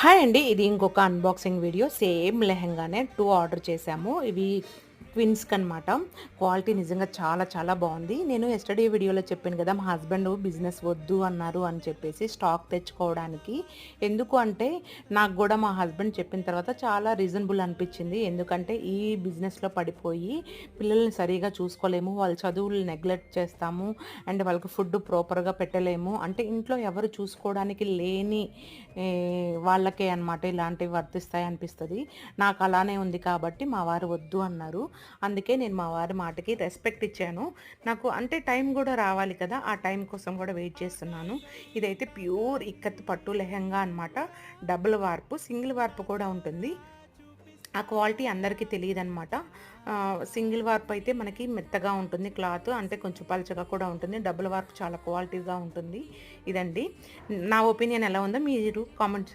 Hi అండి. ఇది ఇంకొక అన్బాక్సింగ్ వీడియో సేమ్ లెహంగానే టూ ఆర్డర్ చేశాము. ఇవి ట్విన్స్కి అనమాట క్వాలిటీ నిజంగా చాలా చాలా బాగుంది. నేను ఎస్టర్డే వీడియోలో చెప్పాను కదా మా హస్బెండ్ బిజినెస్ వద్దు అన్నారు అని చెప్పేసి స్టాక్ తెచ్చుకోవడానికి. ఎందుకు అంటే నాకు కూడా మా హస్బెండ్ చెప్పిన తర్వాత చాలా రీజనబుల్ అనిపించింది. ఎందుకంటే ఈ బిజినెస్లో పడిపోయి పిల్లల్ని సరిగా చూసుకోలేము వాళ్ళ చదువులు నెగ్లెక్ట్ చేస్తాము అండ్ వాళ్ళకి ఫుడ్ ప్రాపర్గా పెట్టలేము. అంటే ఇంట్లో ఎవరు చూసుకోవడానికి లేని వాళ్ళకే అనమాట ఇలాంటివి వర్తిస్తాయి అనిపిస్తుంది. నాకు అలానే ఉంది కాబట్టి మా వారు వద్దు అన్నారు. అందుకే నేను మా వారి మాటకి రెస్పెక్ట్ ఇచ్చాను. నాకు అంటే టైం కూడా రావాలి కదా ఆ టైం కోసం కూడా వెయిట్ చేస్తున్నాను. ఇదైతే ప్యూర్ ఇక్కత్ పట్టు లెహంగా అనమాట డబుల్ వార్పు సింగిల్ వార్పు కూడా ఉంటుంది. ఆ క్వాలిటీ అందరికీ తెలియదు అనమాట సింగిల్ వార్ప్ అయితే మనకి మెత్తగా ఉంటుంది క్లాత్ అంటే కొంచెం పలచగా కూడా ఉంటుంది. డబుల్ వార్ప్ చాలా క్వాలిటీగా ఉంటుంది. ఇదండి. నా ఒపీనియన్ ఎలా ఉందో మీరు కామెంట్